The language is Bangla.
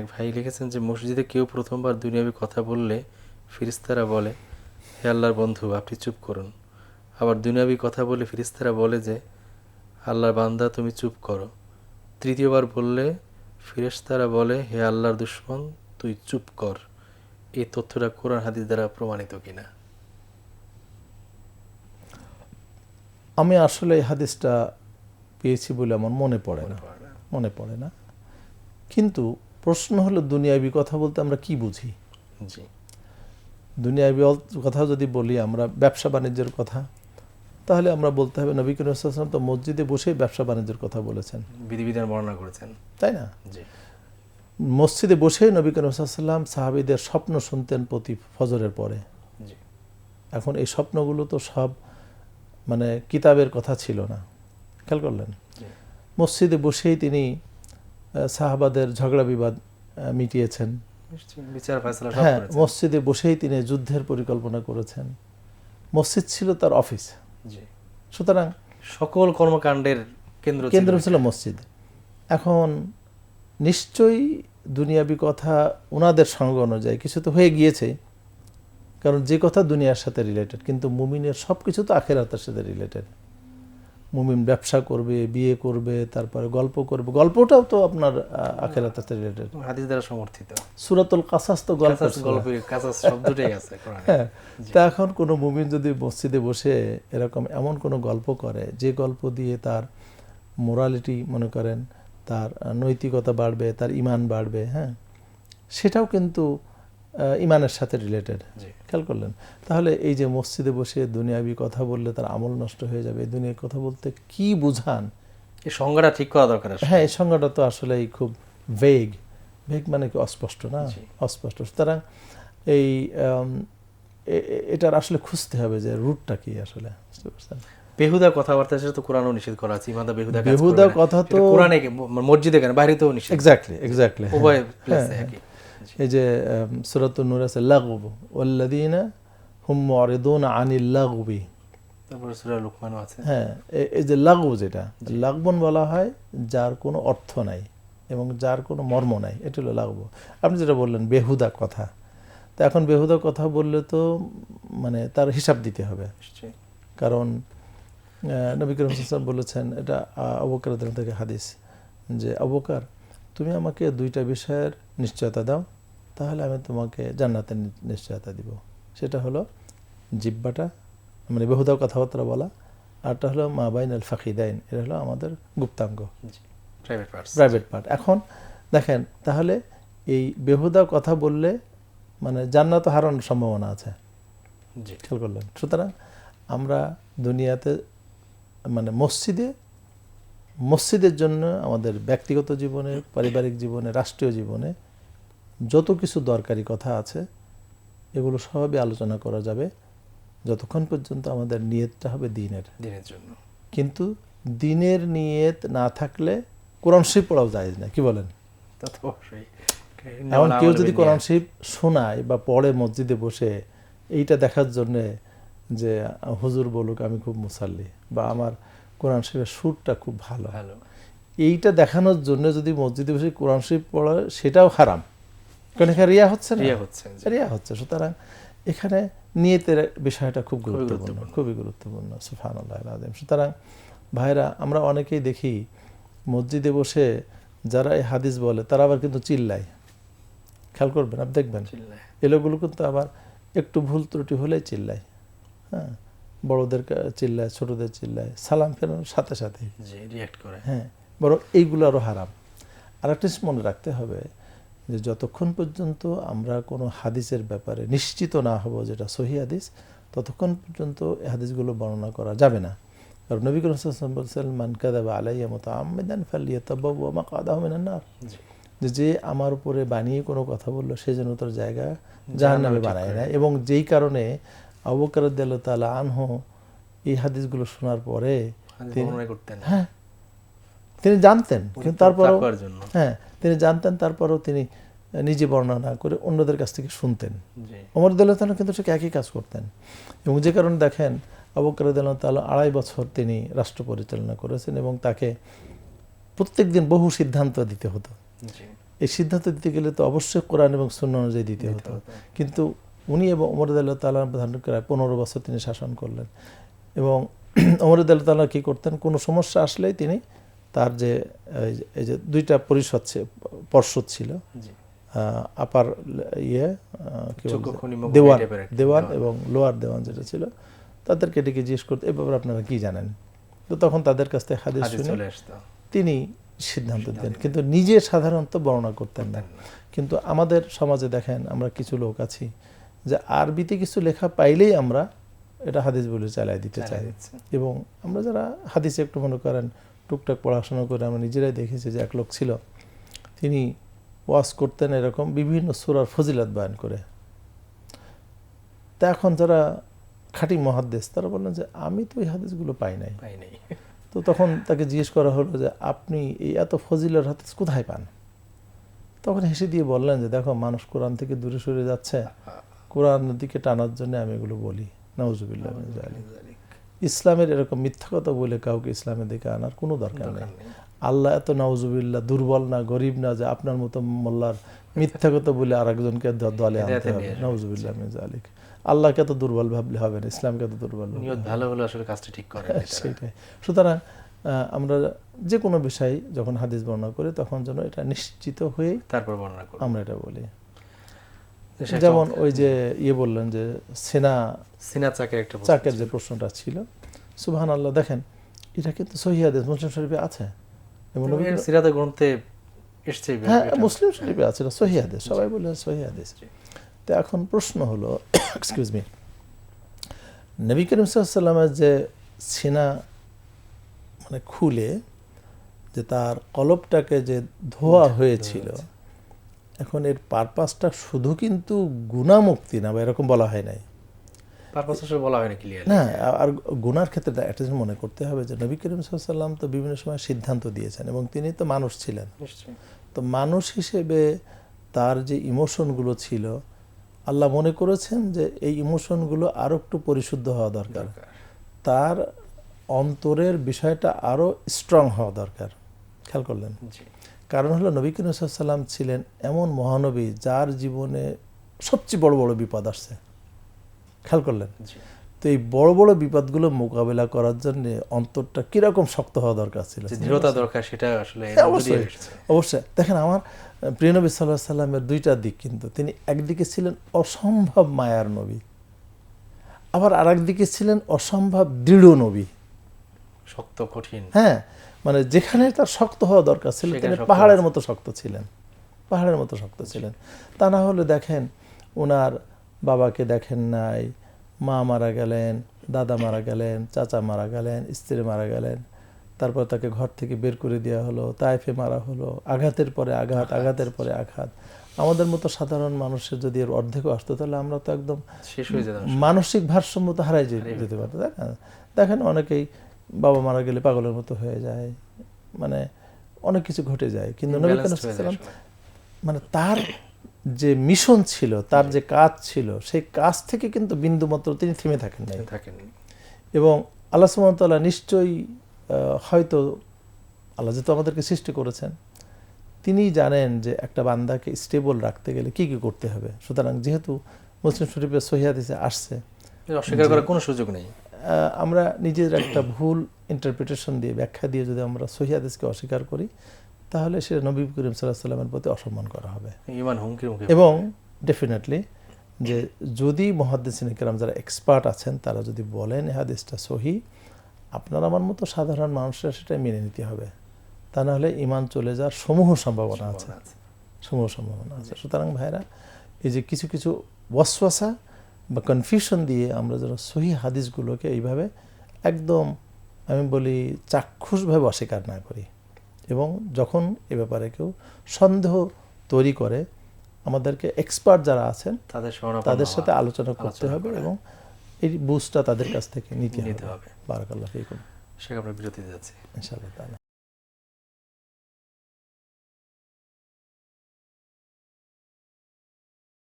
এক ভাই লিখেছেন যে মসজিদে কেউ প্রথমবার দুনিয়াবি কথা বললে ফিরিস্তারা বলে হে আল্লাহর বন্ধু আপনি চুপ করুন। আবার দুনিয়াবি কথা বলে ফিরিস্তারা বলে যে আল্লাহর বান্দা তুমি চুপ করো। তৃতীয়বার বললে ফিরিস্তারা বলে হে আল্লাহর দুশ্মন তুই চুপ কর। এই তথ্যটা কোরআন হাদিস দ্বারা প্রমাণিত কিনা? আমি আসলে এই হাদিসটা পেয়েছি বলে আমার মনে পড়ে না। মনে পড়ে না। কিন্তু প্রশ্ন হলো দুনিয়াবি কথা বলতে আমরা কি বুঝি? জি। দুনিয়াবি কথা যদি বলি আমরা ব্যবসা বাণিজ্যের কথা তাহলে আমরা বলতে হবে নবী করিম তো মসজিদে বসেই ব্যবসা বাণিজ্যের কথা বলেছেন। বিধিবিধান বর্ণনা করেছেন। তাই না? জি। মসজিদে বসেই নবী করিম সাল্লাম সাহাবিদের স্বপ্ন শুনতেন প্রতি ফজরের পরে। এখন এই স্বপ্নগুলো তো সব মানে কিতাবের কথা ছিল না। খেয়াল করলেন? মসজিদে বসেই তিনি সাহাবাদের ঝগড়া বিবাদ মিটিয়েছেন। হ্যাঁ মসজিদে বসেই তিনি যুদ্ধের পরিকল্পনা করেছেন। মসজিদ ছিল তার অফিস। সুতরাং সকল কর্মকাণ্ডের কেন্দ্র কেন্দ্র ছিল মসজিদ। এখন নিশ্চয়ই দুনিয়াবি কথা ওনাদের সঙ্গ অনুযায়ী কিছু তো হয়ে গিয়েছে কারণ যে কথা দুনিয়ার সাথে রিলেটেড কিন্তু মুমিনের সব কিছু তো আখেরাতের সাথে রিলেটেড মুমিন ব্যবসা করবে বিয়ে করবে তারপরে গল্প করবে। গল্পটাও তো আপনার সাথে রিলেটেড হাদিস দ্বারা সমর্থিত। সুরাতুল কাসাস তো গল্প কাসাস গল্পের কাসাস শব্দটাই আছে হ্যাঁ তা এখন কোনো মুমিন যদি মসজিদে বসে এরকম এমন কোনো গল্প করে যে গল্প দিয়ে তার মোরালিটি মনে করেন তার নৈতিকতা বাড়বে তার ইমান বাড়বে হ্যাঁ সেটাও কিন্তু ইমানের সাথে রিলেটেড খেয়াল করলেন? তাহলে এই যে মসজিদে বসে দুনিয়াবি কথা বললে তার আমল নষ্ট হয়ে যাবে এই দুনিয়ার কথা বলতে কি বুঝান? এই সংজ্ঞাটা ঠিক করা দরকার হ্যাঁ এই সংজ্ঞাটা তো আসলেই খুব ভেগ ভেগ মানে কি অস্পষ্ট না? অস্পষ্ট। সুতরাং এই এটার আসলে খুঁজতে হবে যে রুটটা কি আসলে। বুঝতে পারছেন? বেহুদা কথাবার্তা সেটা তো কোরআনও নিষেধ করা আছে ইমানদা বেহুদা বেহুদা কথা তো- কোরআনে মসজিদে কেন বাইরেতেও নিষেধ। এক্স্যাক্টলি এক্স্যাক্টলি উভয় প্লেসে একই। এই যে সুরাতুন নূর আছে লাগুব। ওয়াল্লাযীনা হুম মুরিদুন আনিল লাগুবি। তারপরে সূরা লুকমানও আছে। হ্যাঁ এই যে লাগু যেটা লাগবন বলা হয় যার কোনো অর্থ নাই এবং যার কোনো মর্ম নাই এটা হলো লাগবো। আপনি যেটা বললেন বেহুদা কথা। তো এখন বেহুদা কথা বললে তো মানে তার হিসাব দিতে হবে। কারণ নবী করিম বলেছেন এটা অবকার থেকে হাদিস যে অবকার তুমি আমাকে দুইটা বিষয়ের নিশ্চয়তা দাও তাহলে আমি তোমাকে জান্নাতের নিশ্চয়তা দিব। সেটা হলো জিব্বাটা মানে বেহুদা কথাবার্তা বলা আরটা হলো মা বাইন আল ফাকিদাইন এটা হলো আমাদের গুপ্তাঙ্গ। প্রাইভেট পার্ট এখন দেখেন তাহলে এই বেহুদা কথা বললে মানে জান্নাত হারানোর সম্ভাবনা আছে। খেয়াল করলেন? সুতরাং আমরা দুনিয়াতে মানে মসজিদে মসজিদের জন্য আমাদের ব্যক্তিগত জীবনে পারিবারিক জীবনে রাষ্ট্রীয় জীবনে যত কিছু দরকারি কথা আছে এগুলো সবই আলোচনা করা যাবে। যতক্ষণ পর্যন্ত আমাদের নিয়তটা হবে দিনের। দিনের জন্য। কিন্তু দিনের নিয়ত না থাকলে কোরআন শরীফ পড়াও যায় না কি বলেন? এমন কেউ যদি কোরআন শরীফ শোনায় বা পড়ে মসজিদে বসে এইটা দেখার জন্যে যে হুজুর বলুক আমি খুব মুসাল্লি বা আমার কোরআন শরীফের সুরটা খুব ভালো। ভালো। এইটা দেখানোর জন্য যদি মসজিদে বসে কোরআন শরীফ পড়া সেটাও হারাম। কারণ এখানে রিয়া হচ্ছে না? রিয়া হচ্ছে রিয়া হচ্ছে। সুতরাং এখানে নিয়তের বিষয়টা খুব গুরুত্বপূর্ণ। খুবই গুরুত্বপূর্ণ। সুফান আল্লাহ সুতরাং ভাইরা আমরা অনেকেই দেখি মসজিদে বসে যারা এই হাদিস বলে তারা আবার কিন্তু চিল্লায়। খেয়াল করবেন আপনি দেখবেন? চিল্লায়। এলোগুলো কিন্তু আবার একটু ভুল ত্রুটি হলেই চিল্লায়। হ্যাঁ? বড়দের চিল্লায় ছোটদের চিল্লায় সালাম ফেরানোর সাথে সাথে। করে। হ্যাঁ বরং এইগুলো আরও হারাম। আর একটা মনে রাখতে হবে যে যতক্ষণ পর্যন্ত আমরা কোনো হাদিসের ব্যাপারে নিশ্চিত না হব যেটা সহি হাদিস ততক্ষণ পর্যন্ত এই হাদিসগুলো বর্ণনা করা যাবে না। কারণ নবী করিম বলছেন মান কাযাবা আলাইয়া মুতাআম্মিদান ফালিয়াতাবাওয়া মাকআদাহু মিনান নার। জি। যে যে আমার উপরে বানিয়ে কোনো কথা বলল সে যেন তোর জায়গা জাহান্নামে ঠিক বানায় না এবং যেই কারণে আবুকার তালা আনহো এই হাদিসগুলো শোনার পরে হ্যাঁ। তিনি জানতেন কিন্তু তারপরও হ্যাঁ তিনি জানতেন তারপরেও তিনি নিজে বর্ণনা না করে অন্যদের কাছ থেকে শুনতেন। অমর দোল্লা কিন্তু ঠিক একই কাজ করতেন। এবং যে কারণে দেখেন আবুকার তালা আড়াই বছর তিনি রাষ্ট্র পরিচালনা করেছেন এবং তাকে প্রত্যেক দিন বহু সিদ্ধান্ত দিতে হতো। এই সিদ্ধান্ত দিতে গেলে তো অবশ্যই কোরআন এবং শূন্য অনুযায়ী দিতে হতো। কিন্তু উনি এবং ওমর আল্লাহ তাল্লাহ প্রধান করে পনেরো বছর তিনি শাসন করলেন। এবং ওমর আল্লাহ তাল্লাহ কী করতেন? কোনো সমস্যা আসলেই তিনি তার যে এই যে- দুইটা পরিষদ পর্ষদ ছিল। আপার ইয়ে দেওয়ান দেওয়ান। এবং লোয়ার দেওয়ান যেটা ছিল। তাদেরকে ডেকে জিজ্ঞেস করতে এ ব্যাপারে আপনারা কি জানেন? তো তখন তাদের কাছ থেকে হাদিস শুনে তিনি সিদ্ধান্ত দেন। কিন্তু নিজে সাধারণত বর্ণনা করতেন করতেন না। কিন্তু আমাদের সমাজে দেখেন আমরা কিছু লোক আছি যে আরবিতে কিছু লেখা পাইলেই আমরা এটা হাদিস বলে চালাই দিতে চাই। এবং আমরা যারা হাদিসে একটু মনে করেন টুকটাক পড়াশোনা করে আমরা নিজেরাই দেখেছি যে এক লোক ছিল তিনি ওয়াজ করতেন এরকম বিভিন্ন সুরার ফজিলাত বয়ান করে। তা এখন যারা খাঁটি মহাদ্দেশ তারা বললেন যে আমি তো এই হাদিসগুলো পাই নাই। পাই নাই। তো তখন তাকে জিজ্ঞেস করা হলো যে আপনি এই এত ফজিলের হাদিস কোথায় পান? তখন হেসে দিয়ে বললেন যে দেখো মানুষ কোরআন থেকে দূরে সরে যাচ্ছে। কোরআনের দিকে টানার জন্য আমি এগুলো বলি। যালিক। ইসলামের এরকম মিথ্যা কথা বলে কাউকে ইসলামের দিকে আনার কোনো দরকার নেই। আল্লাহ এত নওজুবিল্লাহ দুর্বল না গরিব না যে আপনার মতো মোল্লার মিথ্যা কথা বলে আরেকজনকে দ- দলে আনতে হবে। নিয়ে আসবে। নওজুবিল্লাহ আল্লাহকে এত দুর্বল ভাবলে হবে না ইসলামকে এত দুর্বল নিয়ত ভালো হলে আসলে কাজটা ঠিক করে সেটাই। সুতরাং আমরা যে কোনো বিষয় যখন হাদিস বর্ণনা করি তখন যেন এটা নিশ্চিত হয়ে তারপর বর্ণনা করুন। আমরা এটা বলি। যেমন ওই যে ইয়ে বললেন যে সেনা সিনা চাকের একটা চাকের যে প্রশ্নটা ছিল সুবহান আল্লাহ দেখেন এটা কিন্তু সহিহাদিস মুসলিম শরীফে আছে। এবং সিরাতে গ্রন্থে এসছে হ্যাঁ মুসলিম শরীফে আছে এটা সহিহাদিস সবাই বলে সহিহাদিস তো এখন প্রশ্ন হলো এক্সকিউজ মি নবী করিম সাল্লামের যে সিনা মানে খুলে যে তার কলবটাকে যে ধোয়া হয়েছিল এখন এর পারপাসটা শুধু কিন্তু গুণামুক্তি না বা এরকম বলা হয় নাই। পারপাস আসলে বলা হয়নি ক্লিয়ার না আর গুনার ক্ষেত্রে একটা মনে করতে হবে যে নবী করিম সাল্লাম তো বিভিন্ন সময় সিদ্ধান্ত দিয়েছেন এবং তিনি তো মানুষ ছিলেন। তো মানুষ হিসেবে তার যে ইমোশনগুলো ছিল আল্লাহ মনে করেছেন যে এই ইমোশনগুলো আরও একটু পরিশুদ্ধ হওয়া দরকার। দরকার। তার অন্তরের বিষয়টা আরও স্ট্রং হওয়া দরকার। খেয়াল করলেন? জি। কারণ হলো নবী করিম সাল্লাম ছিলেন এমন মহানবী যার জীবনে সবচেয়ে বড় বড় বিপদ আসছে। খেয়াল করলেন? তো এই বড় বড় বিপদগুলো মোকাবেলা করার জন্য অন্তরটা কীরকম শক্ত হওয়া দরকার ছিল? দৃঢ়তা দরকার সেটা আসলে হ্যাঁ, অবশ্যই। অবশ্যই। দেখেন আমার প্রিয় নবী সাল্লাহ সাল্লামের দুইটা দিক কিন্তু। তিনি একদিকে ছিলেন অসম্ভব মায়ার নবী আবার আর দিকে ছিলেন অসম্ভব দৃঢ় নবী। শক্ত কঠিন। হ্যাঁ মানে যেখানে তার শক্ত হওয়া দরকার ছিল তিনি পাহাড়ের মতো শক্ত ছিলেন। পাহাড়ের মতো শক্ত ছিলেন। তা না হলে দেখেন ওনার বাবাকে দেখেন নাই মা মারা গেলেন দাদা মারা গেলেন চাচা মারা গেলেন স্ত্রী মারা গেলেন। তারপর তাকে ঘর থেকে বের করে দেওয়া হলো তাইফে মারা হলো আঘাতের পরে আঘাত আঘাতের পরে আঘাত। আমাদের মতো সাধারণ মানুষের যদি এর অর্ধেকও আসতো তাহলে আমরা তো একদম হয়ে মানসিক ভারসাম্য তো হারাই যেতে পারতো দেখেন অনেকেই বাবা মারা গেলে পাগলের মতো হয়ে যায়। মানে অনেক কিছু ঘটে যায়। কিন্তু নবী। মানে তার যে মিশন ছিল তার যে কাজ ছিল সেই কাজ থেকে কিন্তু বিন্দু মাত্র তিনি থেমে থাকেন নাই। থাকেন এবং আল্লাহ সুমতলা নিশ্চয়ই হয়তো আল্লাহ যেহেতু আমাদেরকে সৃষ্টি করেছেন তিনি জানেন যে একটা বান্দাকে স্টেবল রাখতে গেলে কি কি করতে হবে। সুতরাং যেহেতু মুসলিম শরীফের সহিয়াদিসে আসছে অস্বীকার করার কোনো সুযোগ নেই। আমরা নিজের একটা ভুল ইন্টারপ্রিটেশন দিয়ে ব্যাখ্যা দিয়ে যদি আমরা সহিয়াদিসকে অস্বীকার করি তাহলে সে নবী করিম সাল্লাহ সাল্লামের প্রতি অসম্মান করা হবে। এবং ডেফিনেটলি যে যদি মহাদ্দিসিন কেরাম যারা এক্সপার্ট আছেন তারা যদি বলেন হাদিসটা সহি আপনার আমার মতো সাধারণ মানুষরা সেটা মেনে নিতে হবে। তা নাহলে ইমান চলে যাওয়ার সমূহ সম্ভাবনা আছে। সম্ভাবনা আছে। সমূহ সম্ভাবনা আছে। সুতরাং ভাইরা এই যে কিছু কিছু ওয়াসওয়াসা বা কনফিউশন দিয়ে আমরা যেন সহি হাদিসগুলোকে এইভাবে একদম আমি বলি চাক্ষুষভাবে অস্বীকার না করি। এবং যখন এ ব্যাপারে কেউ সন্দেহ তৈরি করে আমাদেরকে এক্সপার্ট যারা আছেন তাদের তাদের সাথে আলোচনা করতে হবে এবং এই বুঝটা তাদের কাছ থেকে নিতে হবে। বারাকাল্লাহ ফিকুম। সে আমরা বিরতি যাচ্ছি। ইনশাআল্লাহ